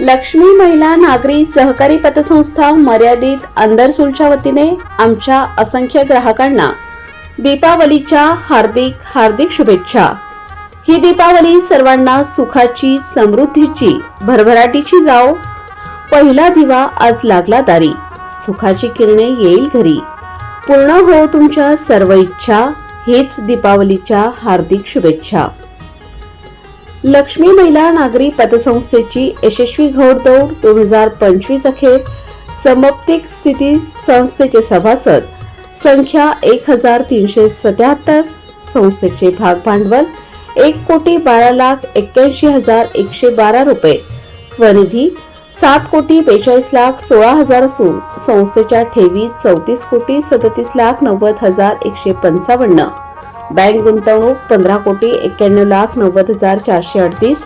लक्ष्मी महिला नागरी सहकारी पतसंस्था मर्यादित अंदरसूलच्या वतीने आमच्या असंख्य ग्राहकांना दीपावलीच्या हार्दिक हार्दिक शुभेच्छा. ही दीपावली सर्वांना सुखाची समृद्धीची भरभराटीची जाओ पहिला दिवा आज लागला दारी. सुखाची किरणे येईल घरी. पूर्ण हो तुमच्या सर्व इच्छा. हीच दीपावलीच्या हार्दिक शुभेच्छा. लक्ष्मी महिला नागरी पतसंस्थेची यशस्वी घोडदौड दोन हजार पंचवीस अखेर समप्तिक स्थिती संस्थेचे सभासद संख्या एक हजार तीनशे सत्याहत्तर संस्थेचे भाग भांडवल एक कोटी बारा लाख एक्क्याऐंशी हजार एकशे बारा रुपये. स्वनिधी सात कोटी बेचाळीस लाख सोळा हजार असून संस्थेच्या ठेवी चौतीस कोटी सदतीस लाख नव्वद हजार एकशे पंचावन्न. बँक गुंतवणूक पंधरा कोटी एक्क्याण्णव लाख नव्वद हजार चारशे अडतीस.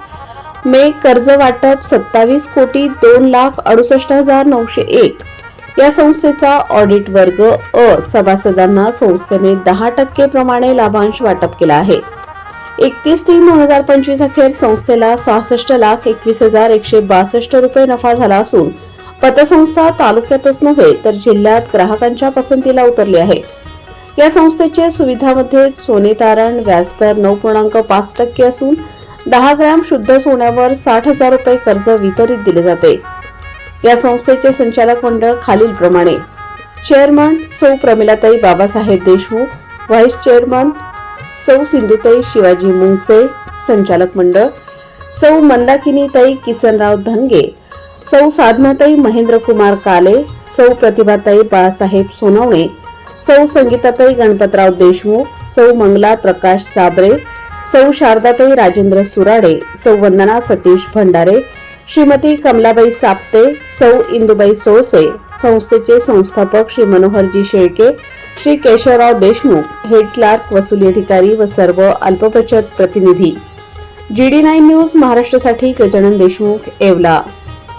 मे कर्ज वाटप सत्तावीस कोटी दोन लाख अडुसष्ट हजार नऊशे एक. या संस्थेचा ऑडिट वर्ग अ. सभासदांना संस्थेने दहा टक्के प्रमाणे लाभांश वाटप केला आहे. एकतीस तीन दोन हजार पंचवीस अखेर संस्थेला सहासष्ट लाख एकवीस हजार एकशे बासष्ट रुपये नफा झाला असून पतसंस्था तालुक्यातच नव्हे तर जिल्ह्यात ग्राहकांच्या पसंतीला उतरली आहे. या संस्थेचे सुविधामध्ये सोने तारण व्याजदर नऊ पूर्णांक पाच टक्के असून दहा ग्रॅम शुद्ध सोन्यावर साठ हजार रुपये कर्ज वितरित दिले जाते. या संस्थेचे संचालक मंडळ खालील प्रमाणे. चेअरमन सौ प्रमिलाताई बाबासाहेब देशमुख व्हाईस चेअरमन सौ सिंधुताई शिवाजी मुंगसे संचालक मंडळ सौ मंदाकिनीताई किसनराव धनगे सौ साधनाताई महेंद्रकुमार काले सौ प्रतिभाताई बाळासाहेब सोनवणे सौ संगीताताई गणपतराव देशमुख सौ मंगला प्रकाश साबरे सौ शारदाताई राजेंद्र सुराडे सौ वंदना सतीश भंडारे श्रीमती कमलाबाई साप्ते सौ इंदुबाई सोळसे संस्थेचे संस्थापक श्री मनोहरजी शेळके श्री केशवराव देशमुख हेड क्लार्क वसुली अधिकारी व सर्व अल्पबचत प्रतिनिधी. जी डी नाईन न्यूज महाराष्ट्रासाठी गजानन देशमुख येवला.